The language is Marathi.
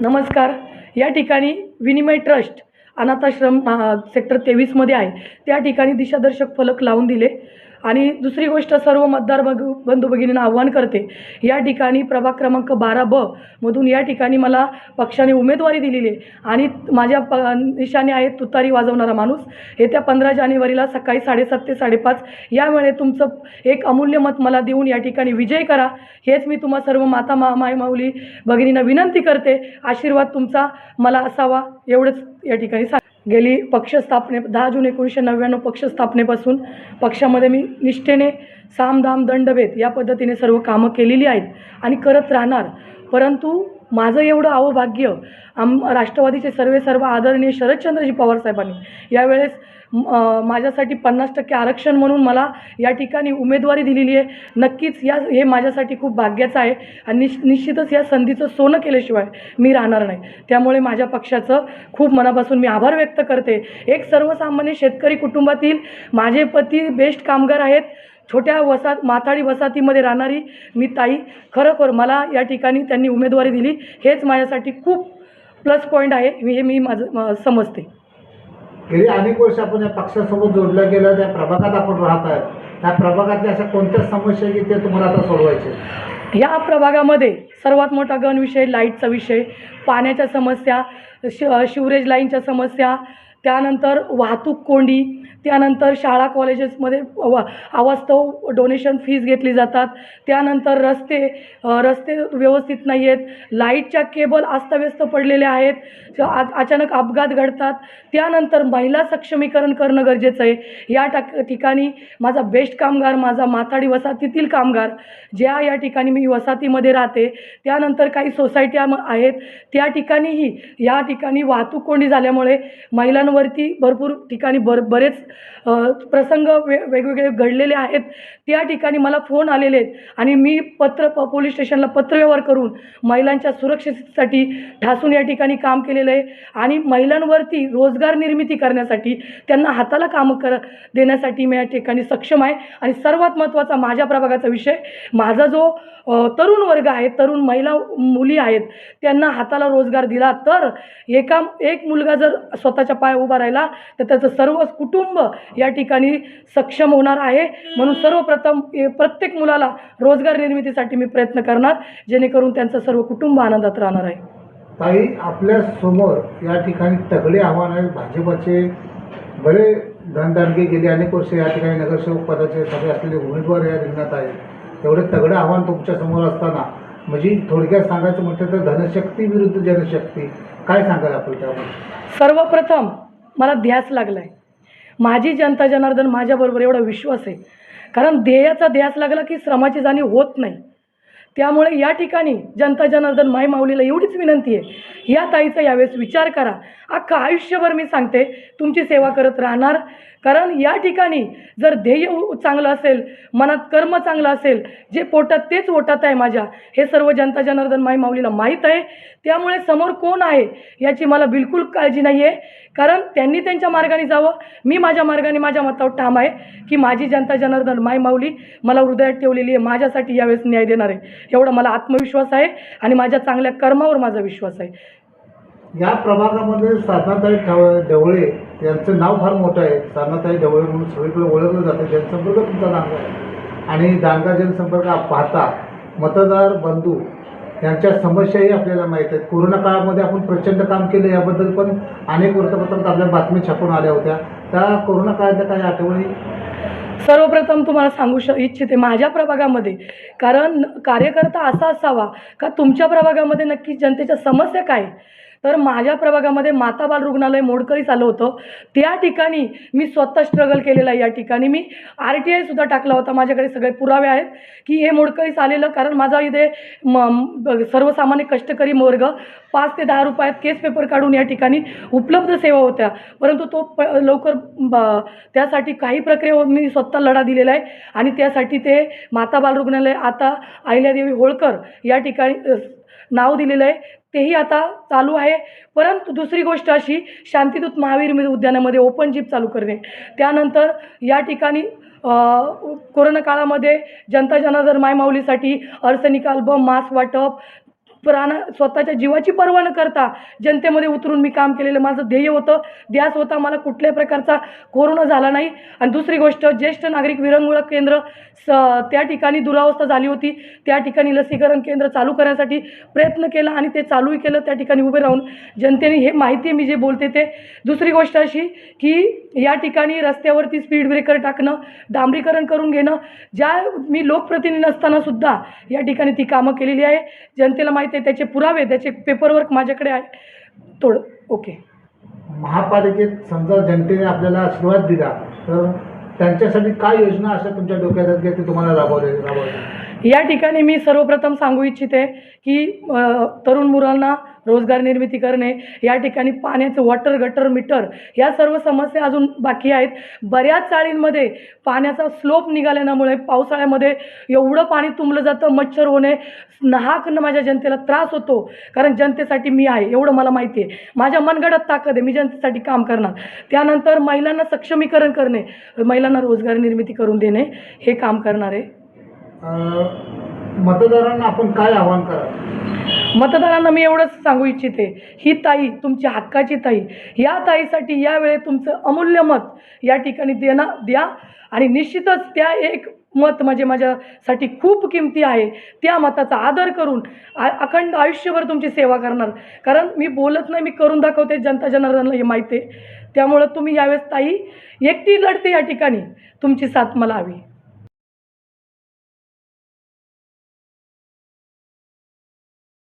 नमस्कार. या ठिकाणी विनिमय ट्रस्ट अनाथाश्रम सेक्टर तेवीसमध्ये आहे. त्या ठिकाणी दिशादर्शक फलक लावून दिले. आणि दुसरी गोष्ट सर्व मतदार बग बंधू भगिनींना आव्हान करते या ठिकाणी प्रभाग क्रमांक बारा ब मधून या ठिकाणी मला पक्षाने उमेदवारी दिलेली आहे. आणि माझ्या प निशाने आहेत तुतारी वाजवणारा माणूस. येत्या पंधरा जानेवारीला सकाळी साडेसात ते साडेपाच या वेळेत तुमचं एक अमूल्य मत मला देऊन या ठिकाणी विजय करा. हेच मी तुम्हा सर्व माता मा माय माऊली भगिनींना विनंती करते. आशीर्वाद तुमचा मला असावा एवढंच या ठिकाणी सांग गेली पक्ष स्थापने दहा जून एकोणीसशे नव्याण्णव पक्ष स्थापनेपासून पक्षामध्ये मी निष्ठेने सामदाम दंडभेद या पद्धतीने सर्व कामं केलेली आहेत आणि करत राहणार. परंतु माझं एवढं अवभाग्य आम राष्ट्रवादीचे सर्वे सर्व आदरणीय शरदचंद्रजी पवारसाहेबांनी यावेळेस माझ्यासाठी पन्नास टक्के आरक्षण म्हणून मला या ठिकाणी उमेदवारी दिलेली आहे. नक्कीच या हे माझ्यासाठी खूप भाग्याचं आहे आणि निश निश्चितच या संधीचं सोनं केल्याशिवाय मी राहणार नाही. त्यामुळे माझ्या पक्षाचं खूप मनापासून मी आभार व्यक्त करते. एक सर्वसामान्य शेतकरी कुटुंबातील माझे पती बेस्ट कामगार आहेत. छोट्या वसात माथाडी वसाहतीमध्ये राहणारी मी ताई खरोखर मला या ठिकाणी त्यांनी उमेदवारी दिली. हेच माझ्यासाठी खूप प्लस पॉईंट आहे मी हे मी माझं समजते. गेली अनेक वर्ष आपण या पक्षासोबत जोडलं गेलं त्या प्रभागात आपण राहत आहे त्या प्रभागातल्या अशा कोणत्या समस्या की ते तुम्हाला आता सोडवायचे? या प्रभागामध्ये सर्वात मोठा गण विषय लाईटचा विषय पाण्याच्या समस्या शि शिवरेज लाईनच्या समस्या त्यानंतर वाहतूक कोंडी त्यानंतर शाळा कॉलेजेसमध्ये वा अवास्तव डोनेशन फीज घेतली जातात. त्यानंतर रस्ते रस्ते व्यवस्थित नाही आहेत लाईटच्या केबल अस्ताव्यस्त पडलेल्या आहेत. आ अचानक अपघात घडतात. त्यानंतर महिला सक्षमीकरण करणं गरजेचं आहे. या टाक ठिकाणी माझा बेस्ट कामगार माझा माथाडी वसाहतीतील कामगार ज्या या ठिकाणी मी वसाहतीमध्ये राहते त्यानंतर काही सोसायट्या म- आहेत. त्या ठिकाणीही या ठिकाणी वाहतूक कोंडी झाल्यामुळे महिलांवरती भरपूर ठिकाणी बर बरेच प्रसंग वे वेगवेगळे घडलेले आहेत. त्या ठिकाणी मला फोन आलेले आहेत आणि मी पत्र प पोलीस स्टेशनला पत्रव्यवहार करून महिलांच्या सुरक्षेसाठी ठासून या ठिकाणी काम केलेलं आहे आणि महिलांवरती रोजगार निर्मिती करण्यासाठी त्यांना हाताला कामं कर देण्यासाठी मी या ठिकाणी सक्षम आहे. आणि सर्वात महत्त्वाचा माझ्या प्रभागाचा विषय माझा जो तरुण वर्ग आहे तरुण महिला मुली आहेत त्यांना हाताला रोजगार दिला तर एका एक मुलगा जर स्वतःच्या पाय उभा राहिला तर त्याचं सर्व कुटुंब या ठिकाणी सक्षम होणार आहे. म्हणून सर्वप्रथम प्रत्येक मुलाला रोजगार निर्मितीसाठी मी प्रयत्न करणार जेणेकरून त्यांचं सर्व कुटुंब आनंदात राहणार आहे. ताई आपल्यासमोर या ठिकाणी तगडे आव्हान आहेत. भाजपचे बरे धनदानगे गेली अनेक वर्ष या ठिकाणी नगरसेवक पदाचे सगळे असलेले उमेदवार या रिंगणात आहेत. एवढे तगडे आव्हान तुमच्यासमोर असताना म्हणजे थोडक्यात सांगायचं म्हटलं तर धनशक्ती विरुद्ध जनशक्ती काय सांगाल आपण त्यावर? सर्वप्रथम मला ध्यास लागला आहे माझी जनता जनार्दन माझ्याबरोबर एवढा विश्वास आहे. कारण ध्येयाचा ध्यास लागला की श्रमाची जाणीव होत नाही. त्यामुळे या ठिकाणी जनता जनार्दन माय माऊलीला एवढीच विनंती आहे. या ताईचा यावेळेस विचार करा. अख्खं आयुष्यभर मी सांगते तुमची सेवा करत राहणार. कारण या ठिकाणी जर ध्येय चांगलं असेल मनात कर्म चांगलं असेल जे पोटात तेच ओटात आहे माझ्या हे सर्व जनता जनार्दन माई माऊलीला माहीत आहे. त्यामुळे समोर कोण आहे याची मला बिलकुल काळजी नाही आहे कारण त्यांनी त्यांच्या मार्गाने जावं. मी माझ्या मार्गाने माझ्या मतावर ठाम आहे की माझी जनता जनार्दन माय माऊली मला हृदयात ठेवलेली आहे. माझ्यासाठी यावेळेस न्याय देणार आहे. एवढा मला आत्मविश्वास आहे आणि माझ्या चांगल्या कर्मावर माझा विश्वास आहे. या प्रभागामध्ये साधनाताई ठव- ढवळे यांचं नाव फार मोठं आहे. साधनाताई ढवळे म्हणून सगळीकडे ओळखलं जातं. जनसंपर्क तुमचा दांगा आहे. आणि दांगा जनसंपर्क पाहता मतदार बंधू यांच्या समस्याही आपल्याला माहीत आहेत. कोरोना काळामध्ये आपण प्रचंड काम केलं याबद्दल पण अनेक वृत्तपत्रात आपल्या बातम्या छापून आल्या होत्या. त्या कोरोना काळातल्या काही आठवणी? सर्वप्रथम तुम्हाला सांगू श इच्छिते माझ्या प्रभागामध्ये कारण कार्यकर्ता असा असावा का तुमच्या प्रभागामध्ये नक्की जनतेच्या समस्या काय? तर माझ्या प्रभागामध्ये माता बाल रुग्णालय मोडकळीस आलं होतं. त्या ठिकाणी मी स्वतः स्ट्रगल केलेला आहे. या ठिकाणी मी आर टी आयसुद्धा टाकला होता. माझ्याकडे सगळे पुरावे आहेत की हे मोडकळीस आलेलं कारण माझा इथे म सर्वसामान्य कष्टकरी वर्ग पाच ते दहा रुपयात केस पेपर काढून या ठिकाणी उपलब्ध सेवा होत्या. परंतु तो प लवकर ब- त्यासाठी काही प्रक्रिया मी स्वतः लढा दिलेला आहे. आणि त्यासाठी ते माता बाल रुग्णालय आता अहिल्यादेवी होळकर या ठिकाणी नाव दिलेलं आहे. तेही आता चालू आहे. परंतु दुसरी गोष्ट अशी शांतीदूत महावीर उद्यानामध्ये ओपन जीप चालू करणे. त्यानंतर या ठिकाणी कोरोना काळामध्ये जनता जनार्दन मायमाऊलीसाठी अर्सनिक अल्बम मास्क वाटप प्राण स्वतःच्या जीवाची पर्वा न करता जनतेमध्ये उतरून मी काम केलेलं माझं ध्येय होतं. ध्यास होता मला कुठल्याही प्रकारचा कोरोना झाला नाही. आणि दुसरी गोष्ट ज्येष्ठ नागरिक विरंगुळा केंद्र स त्या ठिकाणी दुरावस्था झाली होती. त्या ठिकाणी लसीकरण केंद्र चालू करण्यासाठी प्रयत्न केला आणि ते चालूही केलं. त्या ठिकाणी उभे राहून जनतेने हे माहिती मी जे बोलते ते. दुसरी गोष्ट अशी की या ठिकाणी रस्त्यावरती स्पीड ब्रेकर टाकणं डांबरीकरण करून घेणं ज्या मी लोकप्रतिनिधी नसताना सुद्धा या ठिकाणी ती कामं केलेली आहे. जनतेला माहिती आहे त्याचे पुरावे त्याचे पेपरवर्क माझ्याकडे आहे. थोडं ओके महापालिकेत समजा जनतेने आपल्याला आशीर्वाद दिला तर त्यांच्यासाठी काय योजना अशा तुमच्या डोक्यात आहेत की ते तुम्हाला राबवले राबवले? या ठिकाणी मी सर्वप्रथम सांगू इच्छिते की अ, तरुण मुलांना रोजगार निर्मिती करणे या ठिकाणी पाण्याचं वॉटर गटर मीटर या सर्व समस्या अजून बाकी आहेत. बऱ्याच चाळींमध्ये पाण्याचा स्लोप निघाल्यामुळे पावसाळ्यामध्ये एवढं पाणी तुंबलं जातं मच्छर होणे नाहकनं माझ्या जनतेला त्रास होतो. कारण जनतेसाठी मी आहे एवढं मला माहिती आहे. माझ्या मनगडात ताकद आहे मी जनतेसाठी काम करणार. त्यानंतर महिलांना सक्षमीकरण करणे महिलांना रोजगार निर्मिती करून देणे हे काम करणार. आहे मतदारांना आपण काय आवाहन करा मतदारांना मी एवढंच सांगू इच्छिते ही ताई तुमची हक्काची ताई या ताईसाठी यावेळी तुमचं अमूल्य मत या ठिकाणी देणं द्या. आणि निश्चितच त्या एक मत म्हणजे माझ्यासाठी खूप किमती आहे त्या मताचा आदर करून आ अखंड आयुष्यभर तुमची सेवा करणार. कारण मी बोलत नाही मी करून दाखवते जनता जनार्दनला हे माहिती आहे. त्यामुळं तुम्ही यावेळेस ताई एकटी लढते या ठिकाणी तुमची साथ मला हवी.